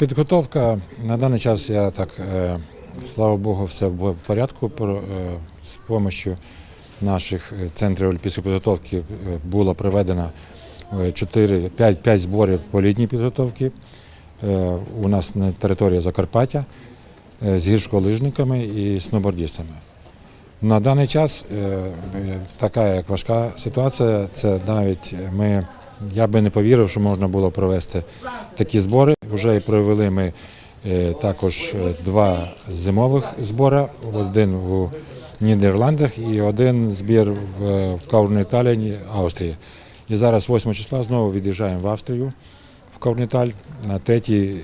Підготовка на даний час я так, е, слава Богу, все в порядку. Е, З допомогою наших е, центрів олімпійської підготовки було проведено 4, 5, 5 зборів по літній підготовці. Е, У нас на території Закарпаття з гірськолижниками і сноубордістами. На даний час така як важка ситуація, це навіть ми, я би не повірив, що можна було провести такі збори. Вже провели ми е, також е, два зимових збори, один у Нідерландах і один збір в, е, Каурніталі, Австрії. І зараз 8 числа знову від'їжджаємо в Австрію. В Каурніталь на третій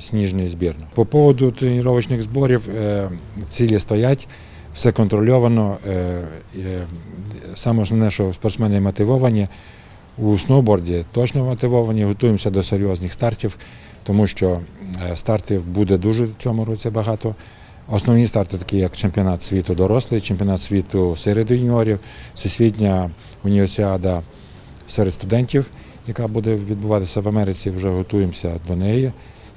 сніжний збір. По поводу тренувальних зборів цілі стоять, все контрольовано. Е, е, саме основне, що спортсмени мотивовані у сноуборді, точно мотивовані, готуємося до серйозних стартів, тому що е, стартів буде дуже в цьому році багато. Основні старти, такі як чемпіонат світу дорослий, чемпіонат світу серед юніорів, всесвітня універсіада серед студентів, яка буде відбуватися в Америці, вже готуємося до неї.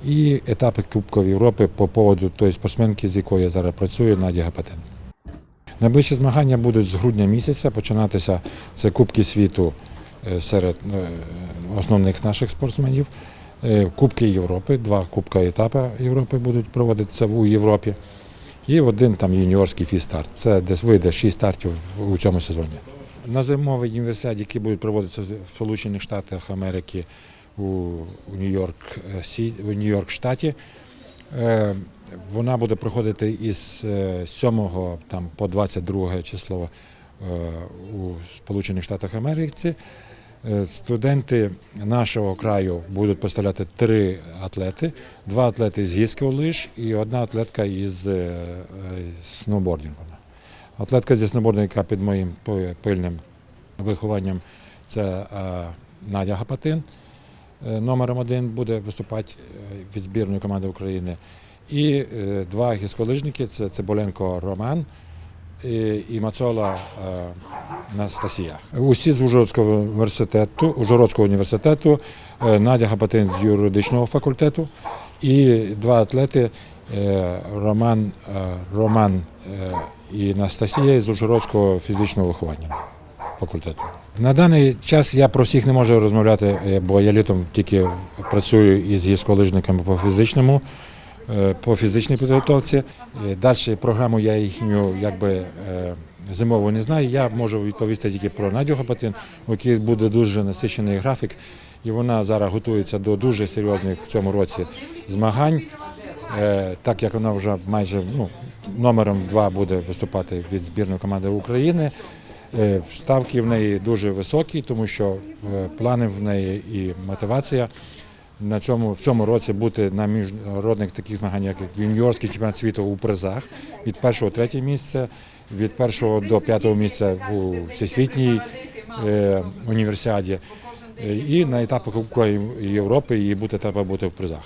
І етапи Кубків Європи по поводу тої спортсменки, з якою я зараз працюю, Надя Гапатин. Найближчі змагання будуть з грудня місяця починатися. Це Кубки світу серед е, основних наших спортсменів. Е, Кубки Європи, два кубка етапи Європи будуть проводитися у Європі. І один там юніорський фістарт. Це десь вийде шість стартів у цьому сезоні. На зимовій універсіаді, які будуть проводитися в Сполучених Штатах Америки у, Нью-Йорк е, штаті. Е, Вона буде проходити із е, 7 там, по 22 число е, у Сполучених Штатах Америки. Е, Студенти нашого краю будуть представляти три атлети: два атлети з гірського лиж і одна атлетка із е, е, сноубордингу. Атлетка зі сноубордингу, яка під моїм пильним вихованням, це е, Надя Гапатин. Е, Номером один буде виступати е, від збірної команди України. І е, два гірськолижники це Циболенко Роман і, Мацола е, Анастасія. Усі з Ужгородського університету, Ужгородського університету, е, Надя Гапатин з юридичного факультету і два атлети е, Роман, Роман і Анастасія з Ужгородського фізичного виховання факультету. На даний час я про всіх не можу розмовляти, бо я літом тільки працюю із гірськолижниками по фізичному, по фізичній підготовці. Далі програму я їхню якби е, зимову не знаю. Я можу відповісти тільки про Надю Гапатин, у якій буде дуже насичений графік, і вона зараз готується до дуже серйозних в цьому році змагань. Е, Так як вона вже майже ну, номером два буде виступати від збірної команди України. Е, Ставки в неї дуже високі, тому що е, плани в неї і мотивація на цьому в цьому році бути на міжнародних таких змаганнях, як юніорський чемпіонат світу у призах від першого третє місця, від першого до п'ятого місця у всесвітній е, універсіаді. Е, І на етапах Європи її бути треба бути в призах.